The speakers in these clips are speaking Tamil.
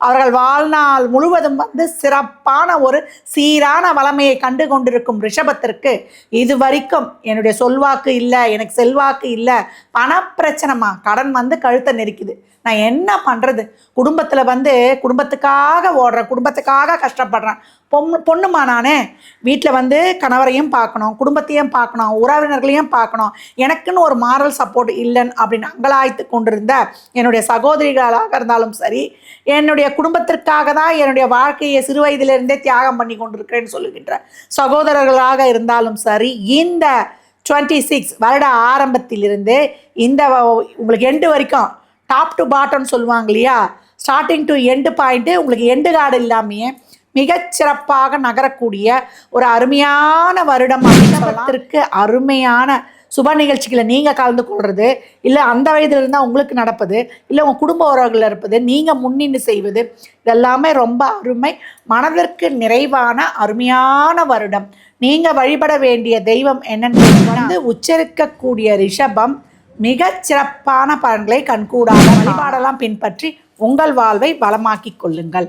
அவர்கள் வாழ்நாள் முழுவதும் வந்து சிறப்பான ஒரு சீரான வளமையை கண்டு கொண்டிருக்கும் ரிஷபத்திற்கு இது வரைக்கும் என்னுடைய சொல்வாக்கு இல்லை எனக்கு செல்வாக்கு இல்லை பணப்பிரச்சனைமா கடன் வந்து கழுத்தை நெரிக்குது. நான் என்ன பண்ணுறது குடும்பத்தில் வந்து குடும்பத்துக்காக ஓடுறேன் குடும்பத்துக்காக கஷ்டப்படுறேன். பொண்ணு பொண்ணுமா நானே? வீட்டில் வந்து கணவரையும் பார்க்கணும் குடும்பத்தையும் பார்க்கணும் உறவினர்களையும் பார்க்கணும். எனக்குன்னு ஒரு மாரல் சப்போர்ட் இல்லைன்னு அப்படின்னு அங்கலாய்த்து கொண்டிருந்த என்னுடைய சகோதரிகளாக இருந்தாலும் சரி என்னுடைய குடும்பத்திற்காக தான் என்னுடைய வாழ்க்கையை சிறு வயதிலிருந்தே தியாகம் பண்ணி கொண்டிருக்கிறேன்னு சொல்லுகின்ற சகோதரர்களாக இருந்தாலும் சரி இந்த டுவெண்ட்டி சிக்ஸ் வருட ஆரம்பத்திலிருந்து இந்த உங்களுக்கு எண்டு வரைக்கும் டாப் டு பாட்டம்னு சொல்லுவாங்க இல்லையா? ஸ்டார்டிங் டு எண்டு பாயிண்ட்டு உங்களுக்கு எண்டு கார்டு இல்லாமையே மிகச்சிறப்பாக நகரக்கூடிய ஒரு அருமையான வருடம் அப்படின்றதற்கு அருமையான சுப நிகழ்ச்சிகளை நீங்கள் கலந்து கொள்வது இல்லை அந்த வயதில் இருந்தால் உங்களுக்கு நடப்பது. இல்லை உங்கள் குடும்ப உறவுகளில் இருப்பது. நீங்கள் முன்னின்று செய்வது. இதெல்லாமே ரொம்ப அருமை. மனதிற்கு நிறைவான அருமையான வருடம். நீங்கள் வழிபட வேண்டிய தெய்வம் என்னன்னு வந்து உச்சரிக்கக்கூடிய ரிஷபம் மிகச் சிறப்பான பலன்களை கண்கூடாக வழிபாடெல்லாம் பின்பற்றி உங்கள் வாழ்வை வளமாக்கிக் கொள்ளுங்கள்.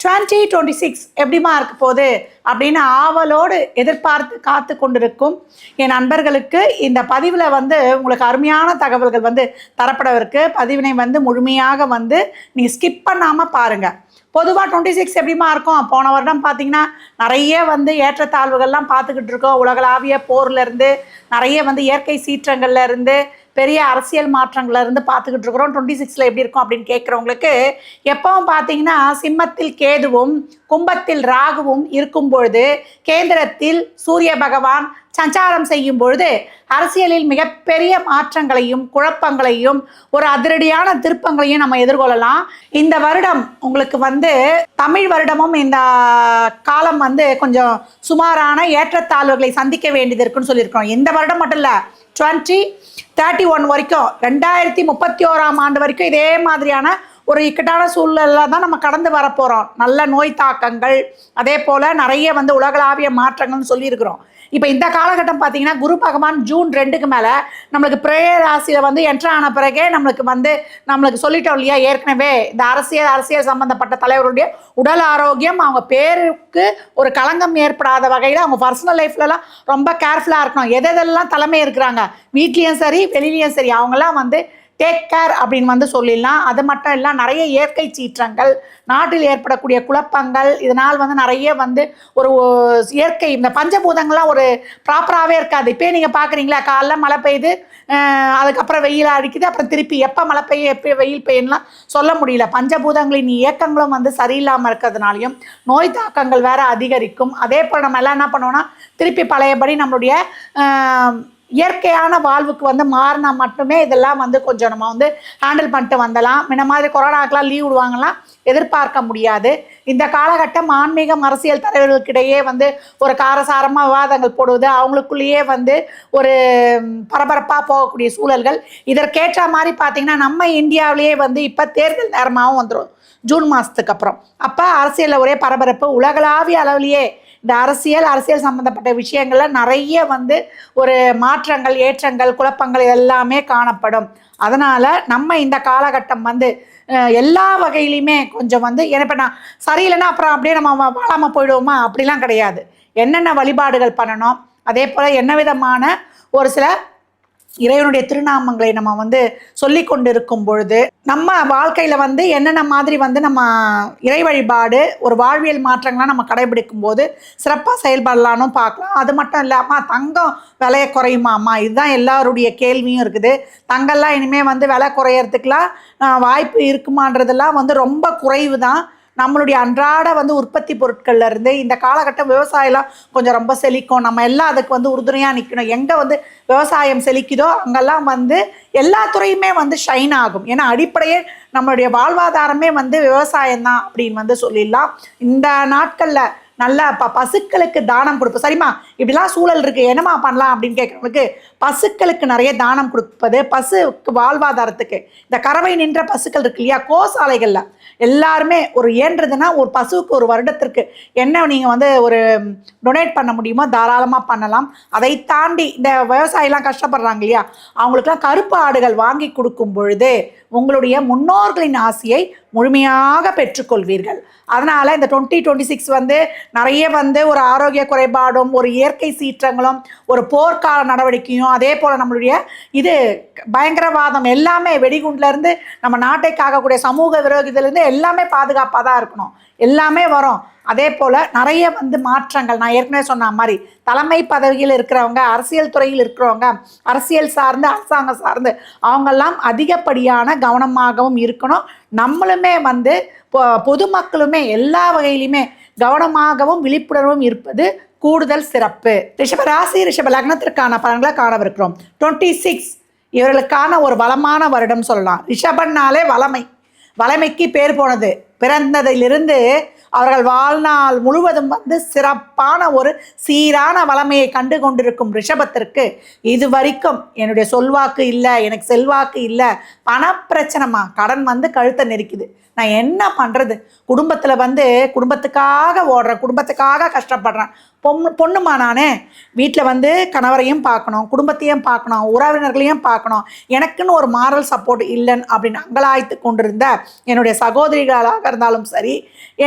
டுவெண்ட்டி டுவெண்ட்டி சிக்ஸ் எப்படிமா இருக்க போகுது அப்படின்னு ஆவலோடு எதிர்பார்த்து காத்து கொண்டிருக்கும் என் நண்பர்களுக்கு இந்த பதிவில் வந்து உங்களுக்கு அருமையான தகவல்கள் வந்து தரப்படவிருக்கு. பதிவினை வந்து முழுமையாக வந்து நீங்கள் ஸ்கிப் பண்ணாமல் பாருங்கள் பொதுவாக டுவெண்ட்டி சிக்ஸ் எப்படிமா இருக்கும் போன வருடம் பார்த்தீங்கன்னா நிறைய வந்து ஏற்றத்தாழ்வுகள்லாம் பார்த்துக்கிட்டு இருக்கோம். உலகளாவிய போர்லேருந்து நிறைய வந்து இயற்கை சீற்றங்கள்லேருந்து பெரிய அரசியல் மாற்றங்கள்ல இருந்து பார்த்துக்கிட்டு இருக்கிறோம். டுவெண்ட்டி சிக்ஸில் எப்படி இருக்கும் அப்படின்னு கேட்குறவங்களுக்கு எப்பவும் பார்த்தீங்கன்னா சிம்மத்தில் கேதுவும் கும்பத்தில் ராகுவும் இருக்கும் பொழுது கேந்திரத்தில் சூரிய பகவான் சஞ்சாரம் செய்யும் பொழுது அரசியலில் மிகப்பெரிய மாற்றங்களையும் குழப்பங்களையும் ஒரு அதிரடியான திருப்பங்களையும் நம்ம எதிர்கொள்ளலாம். இந்த வருடம் உங்களுக்கு வந்து தமிழ் வருடமும் இந்த காலம் வந்து கொஞ்சம் சுமாரான ஏற்றத்தாழ்வுகளை சந்திக்க வேண்டியது இருக்குன்னு சொல்லியிருக்கோம் இந்த வருடம் மட்டும் இல்லை டுவெண்ட்டி தேர்ட்டி ஒன் வரைக்கும் ரெண்டாயிரத்தி முப்பத்தி ஓராம் ஆண்டு வரைக்கும் இதே மாதிரியான ஒரு இக்கட்டான சூழ்நிலை தான் நம்ம கடந்து வரப்போகிறோம் நல்ல நோய் தாக்கங்கள் அதே போல் நிறைய வந்து உலகளாவிய மாற்றங்கள்னு சொல்லியிருக்கிறோம். இப்போ இந்த காலகட்டம் பார்த்தீங்கன்னா குரு பகவான் ஜூன் ரெண்டுக்கு மேலே நம்மளுக்கு பிரேயர் ராசியில் வந்து என்ட்ரு ஆன பிறகே நம்மளுக்கு வந்து நம்மளுக்கு சொல்லிட்டோம் இல்லையா? ஏற்கனவே இந்த அரசியல் அரசியல் சம்பந்தப்பட்ட தலைவருடைய உடல் ஆரோக்கியம் அவங்க பேருக்கு ஒரு களங்கம் ஏற்படாத வகையில் அவங்க பர்சனல் லைஃப்லலாம் ரொம்ப கேர்ஃபுல்லாக இருக்கணும். எதெல்லாம் தலைமை இருக்கிறாங்க வீட்லேயும் சரி வெளியிலையும் சரி அவங்கெல்லாம் வந்து டேக் கேர் அப்படின்னு வந்து சொல்லிடலாம். அது மட்டும் இல்லை நிறைய இயற்கை சீற்றங்கள் நாட்டில் ஏற்படக்கூடிய குழப்பங்கள் இதனால் வந்து நிறைய வந்து ஒரு இயற்கை இந்த பஞ்சபூதங்கள்லாம் ஒரு ப்ராப்பராகவே இருக்காது. இப்போ நீங்கள் பார்க்குறீங்களா காலைல மழை பெய்யுது அதுக்கப்புறம் வெயில் அடிக்குது அப்புறம் திருப்பி எப்போ மழை பெய்யும் எப்போ வெயில் பெய்யலாம் சொல்ல முடியல. பஞ்சபூதங்களின் இயக்கங்களும் வந்து சரியில்லாமல் இருக்கிறதுனாலையும் நோய் தாக்கங்கள் வேறு அதிகரிக்கும். அதே போல் நம்ம எல்லாம் என்ன பண்ணுவோம்னா திருப்பி பழையபடி நம்மளுடைய இயற்கையான வாழ்வுக்கு வந்து மாறினா மட்டுமே இதெல்லாம் வந்து கொஞ்சம் நம்ம வந்து ஹேண்டில் பண்ணிட்டு வந்தலாம். முன்ன மாதிரி கொரோனாக்கெலாம் லீவ் விடுவாங்கலாம். எதிர்பார்க்க முடியாது. இந்த காலகட்டம் ஆன்மீகம் அரசியல் தலைவர்களுக்கிடையே வந்து ஒரு காரசாரமாக விவாதங்கள் போடுவது அவங்களுக்குள்ளேயே வந்து ஒரு பரபரப்பாக போகக்கூடிய சூழல்கள். இதற்கேற்ற மாதிரி பார்த்தீங்கன்னா நம்ம இந்தியாவிலேயே வந்து இப்போ தேர்தல் நேரமாகவும் வந்துடும் ஜூன் மாதத்துக்கு அப்புறம். அப்போ அரசியலில் ஒரே பரபரப்பு உலகளாவிய அளவிலேயே இந்த அரசியல் அரசியல் சம்மந்தப்பட்ட விஷயங்கள்ல நிறைய வந்து ஒரு மாற்றங்கள் ஏற்றங்கள் குழப்பங்கள் எல்லாமே காணப்படும். அதனால் நம்ம இந்த காலகட்டம் வந்து எல்லா வகையிலையுமே கொஞ்சம் வந்து இப்போ நான் சரியில்லைன்னா அப்புறம் அப்படியே நம்ம வாழாமல் போயிடுவோமா? அப்படிலாம் கிடையாது. என்னென்ன வழிபாடுகள் பண்ணணும்? அதே போல் என்ன விதமான ஒரு சில இறைவனுடைய திருநாமங்களை நம்ம வந்து சொல்லி கொண்டு இருக்கும் பொழுது நம்ம வாழ்க்கையில் வந்து என்னென்ன மாதிரி வந்து நம்ம இறை வழிபாடு ஒரு வாழ்வியல் மாற்றங்கள்லாம் நம்ம கடைபிடிக்கும் போது சிறப்பாக செயல்படலான்னு பார்க்கலாம். அது மட்டும் இல்லாமல் தங்கம் விலையை குறையுமாம்மா? இதுதான் எல்லாருடைய கேள்வியும் இருக்குது. தங்கம்லாம் இனிமேல் வந்து விலை குறையறதுக்கெலாம் வாய்ப்பு இருக்குமான்றதெல்லாம் வந்து ரொம்ப குறைவு தான் நம்மளுடைய அன்றாட வந்து உற்பத்தி பொருட்கள்ல இருந்து இந்த காலகட்டம் விவசாயம்லாம் கொஞ்சம் ரொம்ப செழிக்கும். நம்ம எல்லாம் அதுக்கு வந்து உறுதுணையாக நிற்கணும் எங்கே வந்து விவசாயம் செழிக்குதோ அங்கெல்லாம் வந்து எல்லா துறையுமே வந்து ஷைன் ஆகும். ஏன்னா அடிப்படையே நம்மளுடைய வாழ்வாதாரமே வந்து விவசாயம் தான் அப்படின்னு வந்து சொல்லிடலாம். இந்த நாட்களில் நல்ல ப பசுக்களுக்கு தானம் கொடுப்போம். சரிம்மா? இப்படிலாம் சூழல் இருக்குது என்னம்மா பண்ணலாம் அப்படின்னு கேட்குறவங்களுக்கு பசுக்களுக்கு நிறைய தானம் கொடுப்பது பசுக்கு வாழ்வாதாரத்துக்கு. இந்த கறவை நின்ற பசுக்கள் இருக்கு இல்லையா? கோசாலைகளில். எல்லாருமே ஒரு ஏன்றதுன்னா ஒரு பசுவுக்கு ஒரு வருடத்திற்கு என்ன நீங்கள் வந்து ஒரு டொனேட் பண்ண முடியுமோ தாராளமாக பண்ணலாம். அதை தாண்டி இந்த விவசாயிலாம் கஷ்டப்படுறாங்க இல்லையா? அவங்களுக்குலாம் கருப்பு ஆடுகள் வாங்கி கொடுக்கும் பொழுது உங்களுடைய முன்னோர்களின் ஆசையை முழுமையாக பெற்றுக்கொள்வீர்கள். அதனால் இந்த டுவெண்ட்டி டுவெண்ட்டி சிக்ஸ் வந்து நிறைய வந்து ஒரு ஆரோக்கிய குறைபாடும் ஒரு இயற்கை சீற்றங்களும் ஒரு போர்க்கால நடவடிக்கையும் அதே போல் நம்மளுடைய இது பயங்கரவாதம் எல்லாமே வெடிகுண்டுலேருந்து நம்ம நாட்டை காக்கக்கூடிய சமூக விரோதியிலேருந்து எல்லாமே பாதுகாப்பாக தான் இருக்கணும். எல்லாமே வரும். அதே போல் நிறைய வந்து மாற்றங்கள் நான் ஏற்கனவே சொன்ன மாதிரி தலைமை பதவியில் இருக்கிறவங்க அரசியல் துறையில் இருக்கிறவங்க அரசியல் சார்ந்து அரசாங்கம் சார்ந்து அவங்கெல்லாம் அதிகப்படியான கவனமாகவும் இருக்கணும். நம்மளுமே வந்து பொ- பொதுமக்களுமே எல்லா வகையிலுமே கவனமாகவும் விழிப்புணர்வும் இருப்பது கூடுதல் சிறப்பு. ரிஷப ராசி ரிஷப லக்னத்திற்கான பலன்களை காணவிருக்கிறோம். டுவெண்ட்டி சிக்ஸ் இவர்களுக்கான ஒரு வளமான வருடம் சொல்லலாம். ரிஷபன்னாலே வளமை. வளமைக்கு பேர் போனது. பிறந்ததிலிருந்து அவர்கள் வாழ்நாள் முழுவதும் வந்து சிறப்பான ஒரு சீரான வளமையை கண்டு கொண்டிருக்கும் ரிஷபத்திற்கு இது வரைக்கும் என்னுடைய சொல்வாக்கு இல்லை எனக்கு செல்வாக்கு இல்லை. பணப்பிரச்சனைமா? கடன் வந்து கழுத்தை நெருக்குது. நான் என்ன பண்ணுறது குடும்பத்தில் வந்து குடும்பத்துக்காக ஓடுறேன் குடும்பத்துக்காக கஷ்டப்படுறேன். பொண்ணு பொண்ணுமா நானே? வீட்டில் வந்து கணவரையும் பார்க்கணும் குடும்பத்தையும் பார்க்கணும் உறவினர்களையும் பார்க்கணும். எனக்குன்னு ஒரு மாரல் சப்போர்ட் இல்லைன்னு அப்படின்னு அங்கலாய்த்து கொண்டிருந்த என்னுடைய சகோதரிகளாக இருந்தாலும் சரி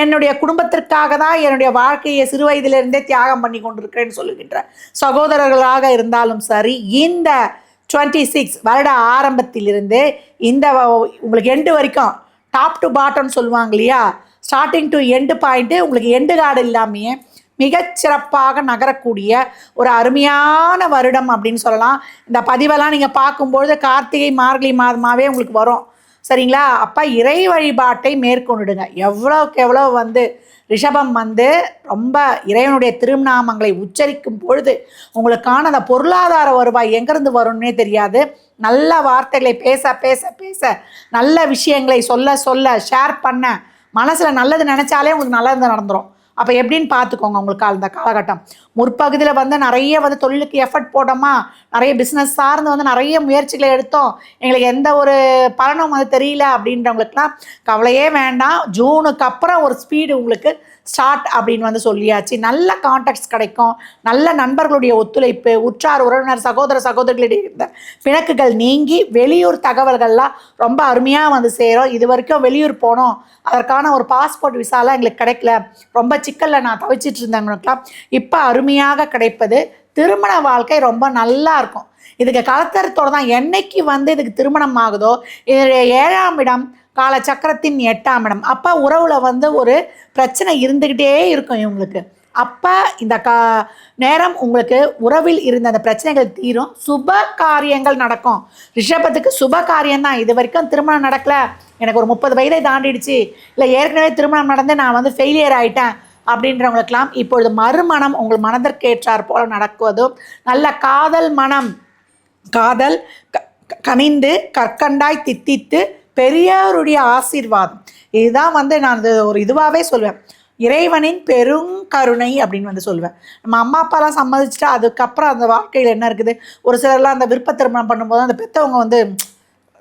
என்னுடைய குடும்பத்திற்காக தான் என்னுடைய வாழ்க்கையை சிறு வயதிலிருந்தே தியாகம் பண்ணி கொண்டிருக்கிறேன்னு சொல்லுகின்ற சகோதரர்களாக இருந்தாலும் சரி இந்த டுவெண்ட்டி சிக்ஸ் வருட ஆரம்பத்திலிருந்து இந்த உங்களுக்கு எண்டு வரைக்கும் டாப் டு பாட்டம்னு சொல்லுவாங்க இல்லையா? ஸ்டார்டிங் டு எண்டு பாயிண்ட்டு உங்களுக்கு எண்டு கார்டு இல்லாமையே மிகச்சிறப்பாக நகரக்கூடிய ஒரு அருமையான வருடம் அப்படின்னு சொல்லலாம். இந்த பதிவெல்லாம் நீங்கள் பார்க்கும்பொழுது கார்த்திகை மார்கழி மாதமாகவே உங்களுக்கு வரும். சரிங்களா? அப்போ இறை வழிபாட்டை மேற்கொண்டுடுங்க. எவ்வளோக்கு எவ்வளோ வந்து ரிஷபம் வந்து ரொம்ப இறைவனுடைய திருநாமங்களை உச்சரிக்கும் பொழுது உங்களுக்கான அந்த பொருளாதார வருவாய் எங்கேருந்து வரும்னே தெரியாது. நல்ல வார்த்தைகளை பேச பேச பேச நல்ல விஷயங்களை சொல்ல சொல்ல ஷேர் பண்ண மனசில் நல்லது நினச்சாலே உங்களுக்கு நல்லது நடந்துடும் அப்போ எப்படின்னு பார்த்துக்கோங்க உங்களுக்கு அந்த காலகட்டம். முற்பகுதியில் வந்து நிறைய வந்து தொழிலுக்கு எஃபர்ட் போட்டோமா நிறைய பிஸ்னஸ் சார்ந்து வந்து நிறைய முயற்சிகளை எடுத்தோம். எங்களுக்கு எந்த ஒரு பலனும் வந்து தெரியல அப்படின்றவங்களுக்குலாம் கவலையே வேண்டாம். ஜூனுக்கு அப்புறம் ஒரு ஸ்பீடு உங்களுக்கு ஸ்டார்ட் அப்படின்னு வந்து சொல்லியாச்சு. நல்ல கான்டாக்ட்ஸ் கிடைக்கும். நல்ல நண்பர்களுடைய ஒத்துழைப்பு உற்றார் உறவினர் சகோதர சகோதரிகளிடையே இருந்த பிணக்குகள் நீங்கி வெளியூர் தகவல்கள்லாம் ரொம்ப அருமையாக வந்து சேரும். இது வரைக்கும் வெளியூர் போனோம். அதற்கான ஒரு பாஸ்போர்ட் விசாலாம் எங்களுக்கு கிடைக்கல. ரொம்ப சிக்கலில் நான் தவிச்சிட்டு இருந்தவங்களுக்குலாம் இப்போ அருமையாக கிடைப்பது திருமண வாழ்க்கை ரொம்ப நல்லா இருக்கும். இதுக்கு கலத்தரத்தோடு தான் என்னைக்கு வந்து இதுக்கு திருமணம் ஆகுதோ இதனுடைய ஏழாம் இடம் கால சக்கரத்தின் எட்டாம் இடம். அப்போ உறவில் வந்து ஒரு பிரச்சனை இருந்துக்கிட்டே இருக்கும் இவங்களுக்கு. அப்போ இந்த கா நேரம் உங்களுக்கு உறவில் இருந்த அந்த பிரச்சனைகள் தீரும். சுப காரியங்கள் நடக்கும். ரிஷபத்துக்கு சுப காரியம் தான் இது வரைக்கும் திருமணம் நடக்கல. எனக்கு ஒரு முப்பது வயதை தாண்டிடுச்சு. இல்லை ஏற்கனவே திருமணம் நடந்து நான் வந்து ஃபெயிலியர் ஆகிட்டேன் அப்படின்றவங்களுக்கெல்லாம் இப்பொழுது மறுமணம் உங்கள் மனதிற்கு ஏற்றாற் போல நடக்குவதும் நல்ல காதல் மனம் காதல் க- கனிந்து கற்கண்டாய் தித்தித்து பெரியாருடைய ஆசீர்வாதம். இதுதான் வந்து நான் ஒரு இதுவாகவே சொல்வேன். இறைவனின் பெருங்கருணை அப்படின்னு வந்து சொல்லுவேன் நம்ம அம்மா அப்பாலாம் சம்மதிச்சுட்டா அதுக்கப்புறம் அந்த வாழ்க்கையில் என்ன இருக்குது? ஒரு சிலர்லாம் அந்த விருப்ப திருமணம் பண்ணும்போது அந்த பெற்றவங்க வந்து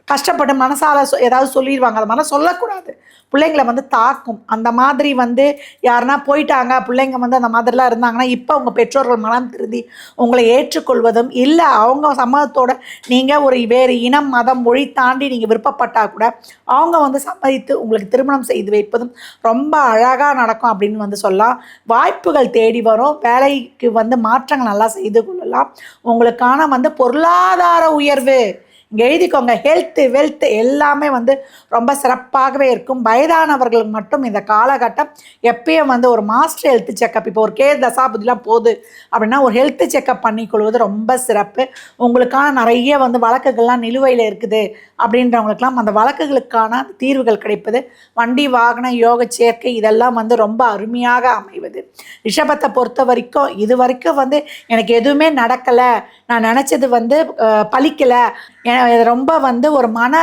கஷ்டப்பட்டு மனசால சொ- ஏதாவது சொல்லிடுவாங்க அது மனசு சொல்லக்கூடாது. பிள்ளைங்களை வந்து தாக்கும். அந்த மாதிரி வந்து யாருன்னா போயிட்டாங்க பிள்ளைங்க வந்து அந்த மாதிரிலாம் இருந்தாங்கன்னா இப்போ உங்கள் பெற்றோர்கள் மனம் திருந்தி உங்களை ஏற்றுக்கொள்வதும் இல்லை. அவங்க சம்மதத்தோட நீங்கள் ஒரு வேறு இனம் மதம் மொழி தாண்டி நீங்கள் விருப்பப்பட்டால் கூட அவங்க வந்து சம்மதித்து உங்களுக்கு திருமணம் செய்து வைப்பதும் ரொம்ப அழகாக நடக்கும் அப்படின்னு வந்து சொல்லலாம். வாய்ப்புகள் தேடி வரும். வேலைக்கு வந்து மாற்றங்கள் நல்லா செய்து கொள்ளலாம். உங்களுக்கான வந்து பொருளாதார உயர்வு இங்கே எழுதிக்கோங்க ஹெல்த்து வெல்த்து எல்லாமே வந்து ரொம்ப சிறப்பாகவே இருக்கும். வயதானவர்களுக்கு மட்டும் இந்த காலகட்டம் எப்பயும் வந்து ஒரு மாஸ்டர் ஹெல்த் செக்கப் இப்போ ஒரு கே தசாபதிலாம் போகுது அப்படின்னா ஒரு ஹெல்த் செக்கப் பண்ணிக்கொள்வது ரொம்ப சிறப்பு. உங்களுக்கான நிறைய வந்து வழக்குகள்லாம் நிலுவையில் இருக்குது. அப்படின்றவங்களுக்கெல்லாம் அந்த வழக்குகளுக்கான தீர்வுகள் கிடைப்பது. வண்டி வாகன யோக சேர்க்கை இதெல்லாம் வந்து ரொம்ப அருமையாக அமைவது. ரிஷபத்தை பொறுத்த வரைக்கும் இது வரைக்கும் வந்து எனக்கு எதுவுமே நடக்கலை. நான் நினச்சது வந்து பழிக்கலை இது ரொம்ப வந்து ஒரு மன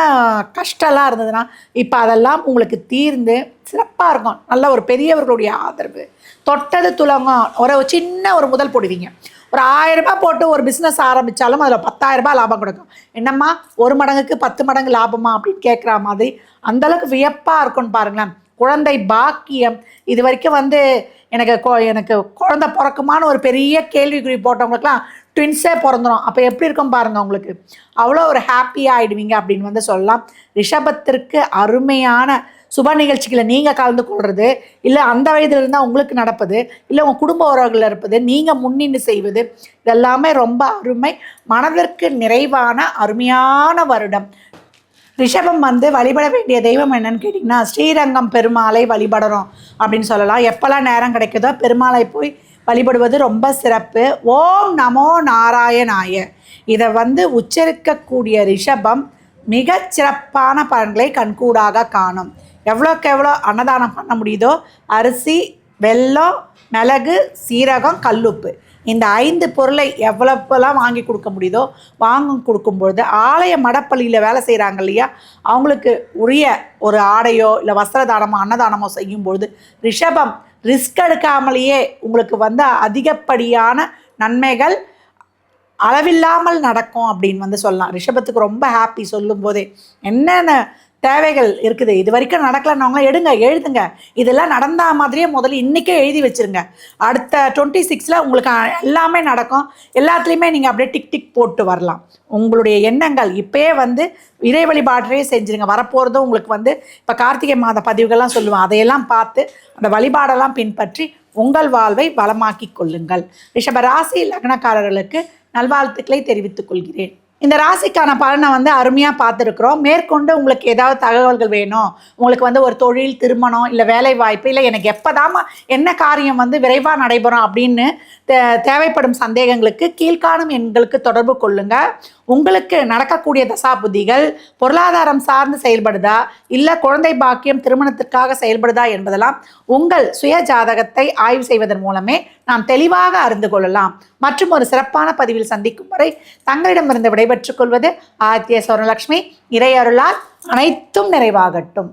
கஷ்டலாம் இருந்ததுன்னா இப்போ அதெல்லாம் உங்களுக்கு தீர்ந்து சிறப்பாக இருக்கும். நல்ல ஒரு பெரியவர்களுடைய ஆதரவு. தொட்டது துலங்கம். ஒரு சின்ன ஒரு முதல் போடுவீங்க. ஒரு ஆயிரம் ரூபாய் போட்டு ஒரு பிஸ்னஸ் ஆரம்பித்தாலும் அதில் பத்தாயிரம் ரூபாய் லாபம் கொடுக்கும். என்னம்மா ஒரு மடங்குக்கு பத்து மடங்கு லாபமா அப்படின்னு கேட்குற மாதிரி அந்தளவுக்கு வியப்பாக இருக்கும்னு பாருங்களேன். குழந்தை பாக்கியம். இது வரைக்கும் வந்து எனக்கு கொ- எனக்கு குழந்தை பிறக்குமான்னு ஒரு பெரிய கேள்விக்குறி போட்டவங்களுக்குலாம் ட்வின்ஸே பிறந்துடும் அப்போ எப்படி இருக்கும் பாருங்க உங்களுக்கு? அவ்வளோ ஒரு ஹாப்பியாக ஆகிடுவீங்க அப்படின்னு வந்து சொல்லலாம். ரிஷபத்திற்கு அருமையான சுப நிகழ்ச்சிகளை நீங்கள் கலந்து கொள்வது இல்லை அந்த வயதில் இருந்தால் உங்களுக்கு நடப்பது இல்லை உங்கள் குடும்ப உறவுகளில் இருப்பது நீங்கள் முன்னின்று செய்வது இதெல்லாமே ரொம்ப அருமை மனதிற்கு நிறைவான அருமையான வருடம். ரிஷபம் வந்து வழிபட வேண்டிய தெய்வம் என்னன்னு கேட்டிங்கன்னா ஸ்ரீரங்கம் பெருமாளை வழிபடுறோம் அப்படின்னு சொல்லலாம். எப்போல்லாம் நேரம் கிடைக்குதோ பெருமாளை போய் வழிபடுவது ரொம்ப சிறப்பு. ஓம் நமோ நாராயணாய. இதை வந்து உச்சரிக்கக்கூடிய ரிஷபம் மிகச் சிறப்பான பலன்களை கண்கூடாக காணும். எவ்வளோக்கு எவ்வளோ அன்னதானம் பண்ண முடியுதோ அரிசி வெல்லம் மிளகு சீரகம் கல்லுப்பு. இந்த ஐந்து பொருளை எவ்வளோப்பெல்லாம் வாங்கி கொடுக்க முடியுதோ வாங்கி கொடுக்கும்பொழுது ஆலய மடப்பள்ளியில் வேலை செய்கிறாங்க இல்லையா? அவங்களுக்கு உரிய ஒரு ஆடையோ இல்லை வஸ்திர தானமோ அன்னதானமோ செய்யும்பொழுது ரிஷபம் ரிஸ்க் எடுக்காமலேயே உங்களுக்கு வந்து அதிகப்படியான நன்மைகள் அளவில்லாமல் நடக்கும் அப்படின்னு வந்து சொல்லலாம். ரிஷபத்துக்கு ரொம்ப ஹாப்பி சொல்லும் போதே என்னென்ன தேவைகள் இருக்குது. இது வரைக்கும் நடக்கலன்னவங்க எடுங்க எழுதுங்க. இதெல்லாம் நடந்த மாதிரியே முதல்ல இன்றைக்கே எழுதி வச்சிருங்க. அடுத்த டுவெண்ட்டி சிக்ஸில் உங்களுக்கு எல்லாமே நடக்கும். எல்லாத்துலேயுமே நீங்கள் அப்படியே டிக் டிக் போட்டு வரலாம். உங்களுடைய எண்ணங்கள் இப்பயே வந்து இறை வழிபாட்டே செஞ்சுருங்க. வரப்போகிறதும் உங்களுக்கு வந்து இப்போ கார்த்திகை மாத பதிவுகள்லாம் சொல்லுவேன் அதையெல்லாம் பார்த்து அந்த வழிபாடெல்லாம் பின்பற்றி உங்கள் வாழ்வை வளமாக்கி கொள்ளுங்கள். ரிஷபராசி லக்னக்காரர்களுக்கு நல்வாழ்த்துக்களை தெரிவித்துக் கொள்கிறேன். இந்த ராசிக்கான பலனை வந்து அருமையாக பார்த்துருக்குறோம். மேற்கொண்டு உங்களுக்கு ஏதாவது தகவல்கள் வேணும் உங்களுக்கு வந்து ஒரு தொழில் திருமணம் இல்லை வேலை வாய்ப்பு இல்லை எனக்கு எப்போதாம என்ன காரியம் வந்து விரைவாக நடைபெறும் அப்படின்னு தே- தேவைப்படும் சந்தேகங்களுக்கு கீழ்காணும் எண்களுக்கு தொடர்பு கொள்ளுங்கள் உங்களுக்கு நடக்கக்கூடிய தசாபுதிகள் பொருளாதாரம் சார்ந்து செயல்படுதா இல்லை குழந்தை பாக்கியம் திருமணத்திற்காக செயல்படுதா என்பதெல்லாம் உங்கள் சுய ஜாதகத்தை ஆய்வு செய்வதன் மூலமே நாம் தெளிவாக அறிந்து கொள்ளலாம். மற்றும் ஒரு சிறப்பான பதிவில் சந்திக்கும் வரை தங்களிடமிருந்து விடைபெற்றுக் கொள்வது ஆதித்ய இறையருளால் அனைத்தும் நிறைவாகட்டும்.